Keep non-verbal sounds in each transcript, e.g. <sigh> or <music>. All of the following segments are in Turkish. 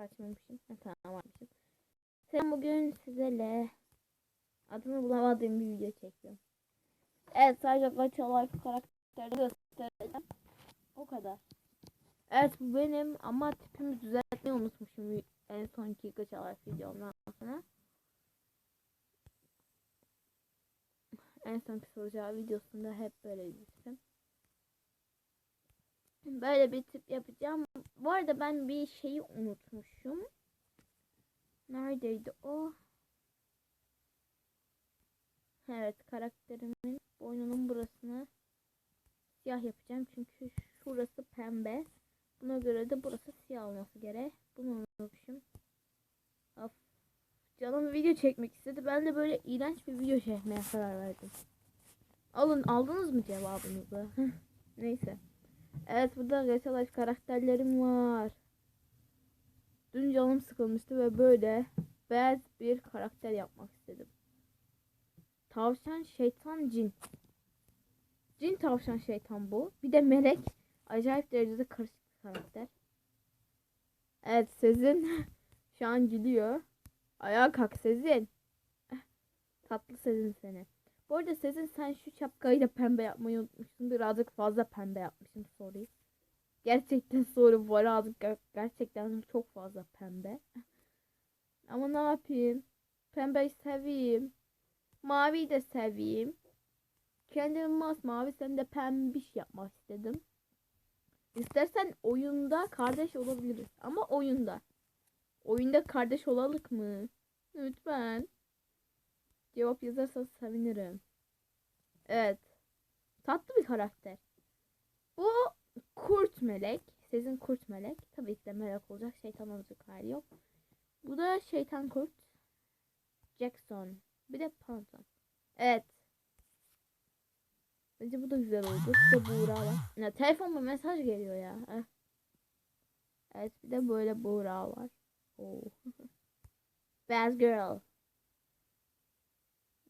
açmamışım. Ha, tamam açmışım. Sen bugün sizlerle adını bulamadığım bir video çekiyorum. Evet sadece Gacha Life karakteri göstereceğim. O kadar. Evet bu benim ama tipimi düzeltmeyi unutmuşum en sonki Gacha Life videomdan sonra. En son kısalacağı videosunda hep böyle izledim. Böyle bir tip yapacağım. Bu arada ben bir şeyi unutmuşum. Neredeydi o? Evet karakterimin boynunun burasını siyah yapacağım. Çünkü şurası pembe. Buna göre de burası siyah olması gerek. Bunu unutmuşum. Of. Canım video çekmek istedi. Ben de böyle iğrenç bir video çekmeye karar verdim. Alın aldınız mı cevabınızı? <laughs> Neyse. Evet burada Life karakterlerim var. Dün canım sıkılmıştı ve böyle beyaz bir karakter yapmak istedim. Tavşan, şeytan, cin. Cin, tavşan, şeytan bu. Bir de melek. Acayip derecede karışık bir karakter. Evet Sezin <laughs> şu an gülüyor. Ayağa kalk Sezin. <laughs> Tatlı Sezin seni. Bu arada Sezin sen şu şapkayı da pembe yapmayı unutmuşsun. Birazcık fazla pembe yapmışım sorry. Gerçekten <laughs> sorry bu birazcık ger- gerçekten çok fazla pembe. <laughs> Ama ne yapayım? Pembeyi seveyim. Maviyi de seveyim. Kendimi masmavi sen de pembiş yapmak istedim. İstersen oyunda kardeş olabiliriz. Ama oyunda. Oyunda kardeş olalık mı? Lütfen. Cevap yazarsanız sevinirim. Evet. Tatlı bir karakter. Bu kurt melek. Sizin kurt melek. Tabii ki de melek olacak. Şeytan olacak hali yok. Bu da şeytan kurt. Jackson. Bir de Panton. Evet. Bence bu da güzel oldu. Bir de Buğra var. Ya, telefonuma mesaj geliyor ya. Eh. Evet bir de böyle Buğra var. Oo. <laughs> Bad girl.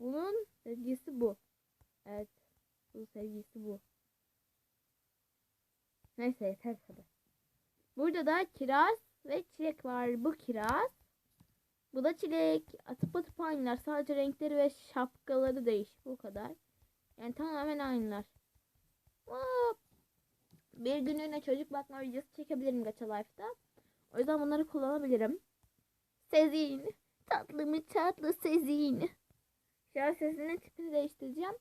Bunun sevgisi bu. Evet. Bu sevgisi bu. Neyse yeter tabi. Burada da kiraz ve çilek var. Bu kiraz. Bu da çilek. Atıp atıp aynılar. Sadece renkleri ve şapkaları değişik. Bu kadar. Yani tamamen aynılar. Hop. Bir günlüğüne çocuk bakma videosu çekebilirim Gacha Life'da. O yüzden bunları kullanabilirim. Sezin. Tatlı mı tatlı Sezin. An sesinin tipini değiştireceğim.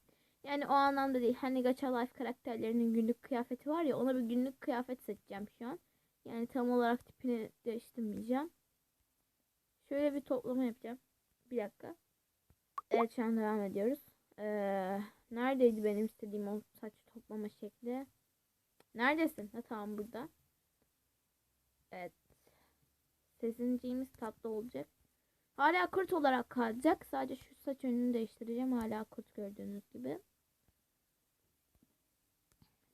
Yani o anlamda değil. Hani Gacha Life karakterlerinin günlük kıyafeti var ya ona bir günlük kıyafet seçeceğim şu an. Yani tam olarak tipini değiştirmeyeceğim. Şöyle bir toplama yapacağım. Bir dakika. Evet şu an devam ediyoruz. Ee, neredeydi benim istediğim o saç toplama şekli? Neredesin? Ha tamam burada. Evet. Sesinciğimiz tatlı olacak. Hala kurt olarak kalacak. Sadece şu saç önünü değiştireceğim. Hala kurt gördüğünüz gibi.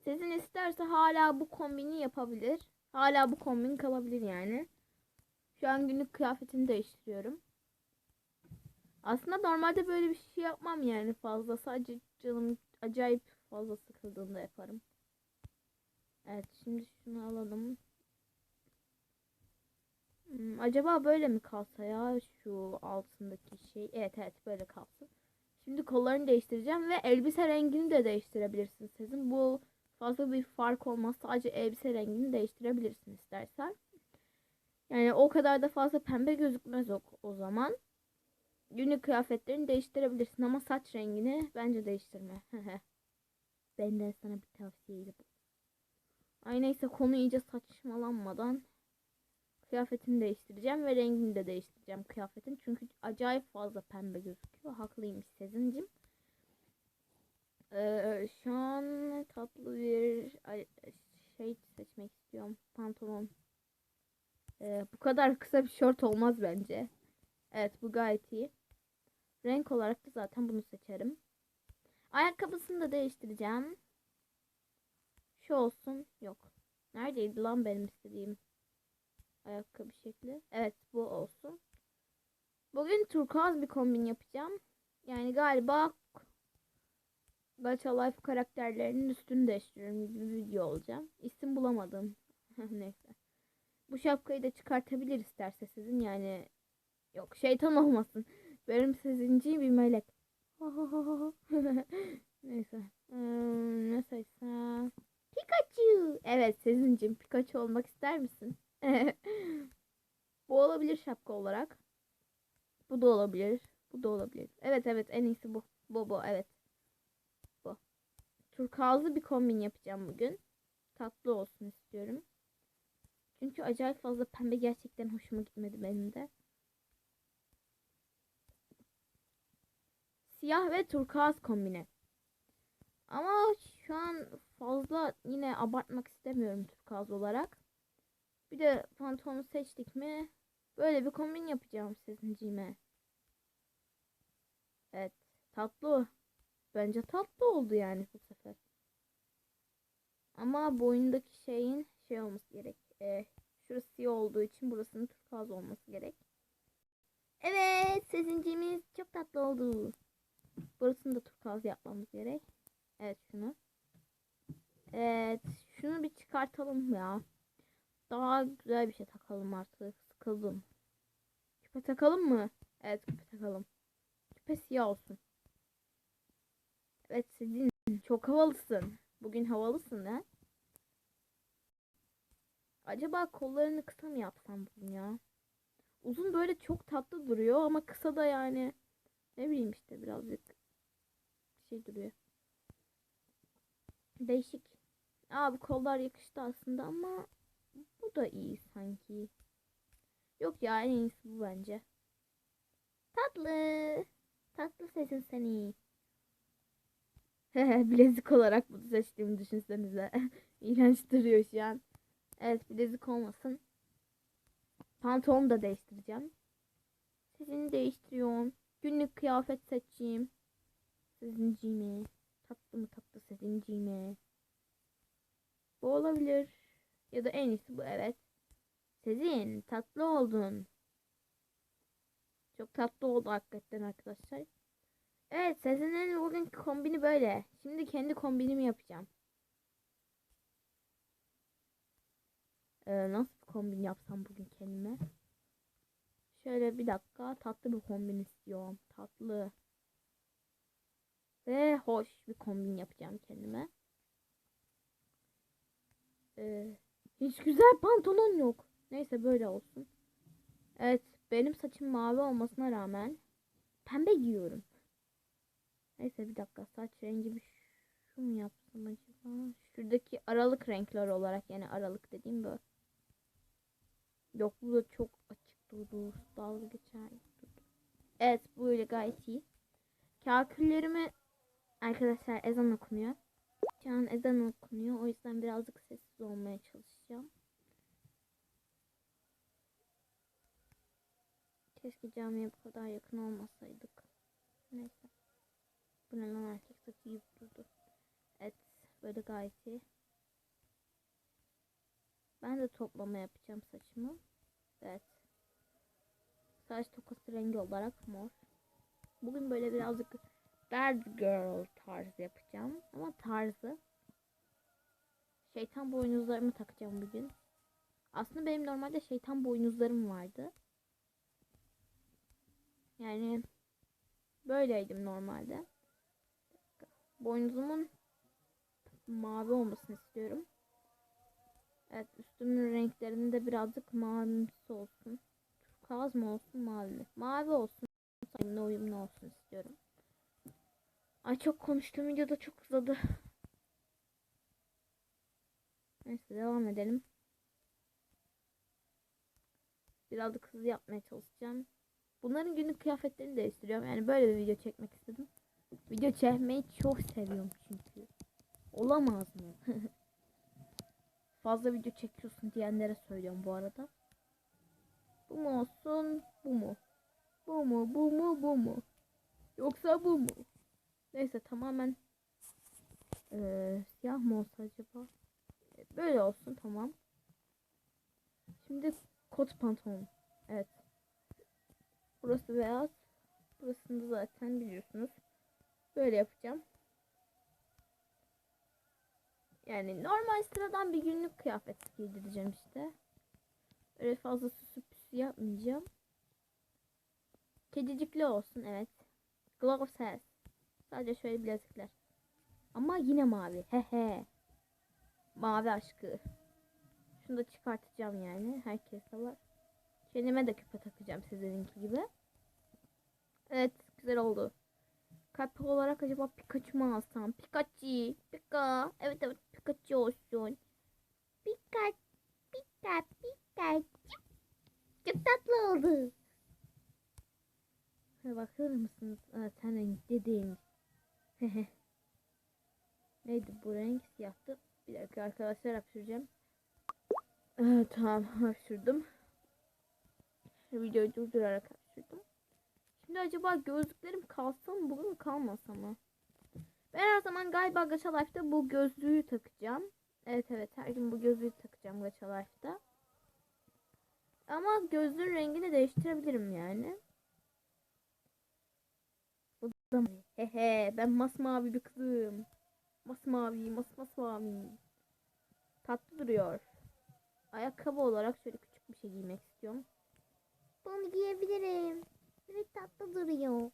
Sizin isterse hala bu kombini yapabilir. Hala bu kombin kalabilir yani. Şu an günlük kıyafetini değiştiriyorum. Aslında normalde böyle bir şey yapmam yani fazla. Sadece canım acayip fazla sıkıldığında yaparım. Evet şimdi şunu alalım. Hmm, acaba böyle mi kalsa ya şu altındaki şey? Evet evet böyle kalsın. Şimdi kollarını değiştireceğim ve elbise rengini de değiştirebilirsin sizin. Bu fazla bir fark olmaz. Sadece elbise rengini değiştirebilirsin istersen. Yani o kadar da fazla pembe gözükmez o, o zaman. Günlük kıyafetlerini değiştirebilirsin ama saç rengini bence değiştirme. <laughs> Benden sana bir tavsiyeydi bu. Ay neyse konu iyice saçmalanmadan kıyafetini değiştireceğim ve rengini de değiştireceğim kıyafetin. Çünkü acayip fazla pembe gözüküyor. Haklıymış Sezin'cim. Ee, şu an tatlı bir şey seçmek istiyorum. Pantolon. Ee, bu kadar kısa bir şort olmaz bence. Evet bu gayet iyi. Renk olarak da zaten bunu seçerim. Ayakkabısını da değiştireceğim. Şu olsun. Yok. Neredeydi lan benim istediğim ayakkabı şekli? Evet bu olsun. Bugün turkuaz bir kombin yapacağım. Yani galiba Gacha Life karakterlerinin üstünü değiştiriyorum gibi bir video olacağım. İsim bulamadım. <laughs> Neyse. Bu şapkayı da çıkartabilir isterse sizin yani. Yok şeytan olmasın. Benim sizinci bir melek. <laughs> Neyse. Ee, ne seçsem? Pikachu. Evet sizincim Pikachu olmak ister misin? <laughs> bu olabilir şapka olarak. Bu da olabilir. Bu da olabilir. Evet evet en iyisi bu. Bu bu evet. Bu. Turkuazlı bir kombin yapacağım bugün. Tatlı olsun istiyorum. Çünkü acayip fazla pembe gerçekten hoşuma gitmedi benim de. Siyah ve turkuaz kombini. Ama şu an fazla yine abartmak istemiyorum turkuaz olarak. Bir de pantolonu seçtik mi böyle bir kombin yapacağım sizincime. Evet tatlı. Bence tatlı oldu yani bu sefer. Ama boyundaki şeyin şey olması gerek. Ee, şurası siyah olduğu için burasının turkuaz olması gerek. Evet sezincimiz çok tatlı oldu. Burasını da turkuaz yapmamız gerek. Evet şunu. Evet şunu bir çıkartalım ya. Daha güzel bir şey takalım artık. Sıkıldım. Küpe takalım mı? Evet küpe takalım. Küpe siyah olsun. Evet sizin çok havalısın. Bugün havalısın ha? Acaba kollarını kısa mı yapsam bugün ya? Uzun böyle çok tatlı duruyor ama kısa da yani ne bileyim işte birazcık şey duruyor. Değişik. Aa bu kollar yakıştı aslında ama da iyi sanki. Yok ya en iyisi bu bence. Tatlı. Tatlı sesin seni. <laughs> bilezik olarak bunu seçtiğimi düşünsenize. <laughs> İğrenç duruyor şu an. Evet bilezik olmasın. Pantolonu da değiştireceğim. Sesini değiştiriyorum. Günlük kıyafet seçeyim. Sezinciğime. Tatlı mı tatlı sezinciğime. Bu olabilir. Ya da en iyisi bu evet. Sezin tatlı oldun. Çok tatlı oldu hakikaten arkadaşlar. Evet Sezin'in bugünkü kombini böyle. Şimdi kendi kombinimi yapacağım. Ee, nasıl bir kombin yapsam bugün kendime? Şöyle bir dakika tatlı bir kombin istiyorum. Tatlı. Ve hoş bir kombin yapacağım kendime. Ee, hiç güzel pantolon yok. Neyse böyle olsun. Evet benim saçım mavi olmasına rağmen pembe giyiyorum. Neyse bir dakika saç rengimi şu mu yapsam acaba? Şuradaki aralık renkler olarak yani aralık dediğim bu. Yok bu da çok açık durdu. Dalga geçer. Evet bu öyle gayet iyi. Kaküllerimi arkadaşlar ezan okunuyor. Şu an ezan okunuyor. O yüzden birazcık sessiz olmaya çalışacağım. Keşke camiye bu kadar yakın olmasaydık. Neyse. Bu ne lan erkek saçı durdu. Evet. Böyle gayet iyi. Ben de toplama yapacağım saçımı. Evet. Saç tokası rengi olarak mor. Bugün böyle birazcık bad girl tarzı yapacağım. Ama tarzı. Şeytan boynuzlarımı takacağım bugün. Aslında benim normalde şeytan boynuzlarım vardı. Yani böyleydim normalde. Boynuzumun mavi olmasını istiyorum. Evet üstümün renklerinin de birazcık mavimsi olsun. Turkuaz mı olsun mavi mi? Mavi olsun. Seninle uyumlu olsun istiyorum. Ay çok konuştuğum videoda çok uzadı. Neyse devam edelim. Birazcık hızlı yapmaya çalışacağım. Bunların günlük kıyafetlerini değiştiriyorum. Yani böyle bir video çekmek istedim. Video çekmeyi çok seviyorum çünkü. Olamaz mı? <laughs> Fazla video çekiyorsun diyenlere söylüyorum bu arada. Bu mu olsun? Bu mu? Bu mu? Bu mu? Bu mu? Yoksa bu mu? Neyse tamamen ee, siyah mı olsa acaba? Böyle olsun tamam. Şimdi kot pantolon. Evet. Burası beyaz. Burasını da zaten biliyorsunuz. Böyle yapacağım. Yani normal sıradan bir günlük kıyafet giydireceğim işte. Öyle fazla süsü yapmayacağım. Kedicikli olsun evet. Gloves has. Sadece şöyle bilezikler. Ama yine mavi. He he. Mavi aşkı. Şunu da çıkartacağım yani. Herkeste var. Kendime de küpe takacağım sizininki gibi. Evet güzel oldu. Kalp olarak acaba Pikachu mu alsam? Pikachu. Pika. Evet evet Pikachu olsun. Pika. Pika. Pikachu. Çok tatlı oldu. Ha, bakar mısınız? Aa, ten renk dediğim. <laughs> Neydi bu renk? Siyahtı. Bir dakika arkadaşlar hapşıracağım. Evet tamam hapşırdım. Videoyu durdurarak hapşırdım. Şimdi acaba gözlüklerim kalsa mı bugün kalmasa mı? Ben her zaman galiba Gacha Life'da bu gözlüğü takacağım. Evet evet her gün bu gözlüğü takacağım Gacha Life'da. Ama gözlüğün rengini değiştirebilirim yani. Bu da. Hehe ben masmavi bir kızım. Masmavi masmasmavi. Tatlı duruyor. Ayakkabı olarak şöyle küçük bir şey giymek istiyorum. Bunu giyebilirim. Evet tatlı duruyor.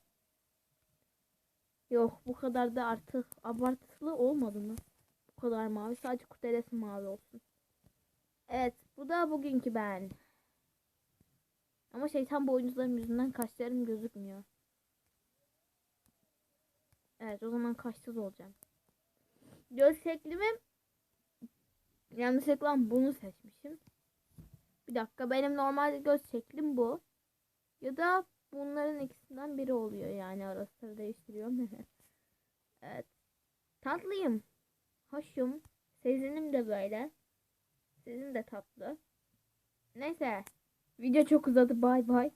Yok bu kadar da artık abartılı olmadı mı? Bu kadar mavi. Sadece kutelesi mavi olsun. Evet bu da bugünkü ben. Ama şeytan boynuzlarım yüzünden kaşlarım gözükmüyor. Evet o zaman kaşsız olacağım. Göz şeklimi yanlışlıkla bunu seçmişim. Bir dakika benim normal göz şeklim bu. Ya da bunların ikisinden biri oluyor yani sıra değiştiriyorum. <laughs> evet. Tatlıyım. Hoşum. Sezinim de böyle. Sizin de tatlı. Neyse. Video çok uzadı. Bay bay.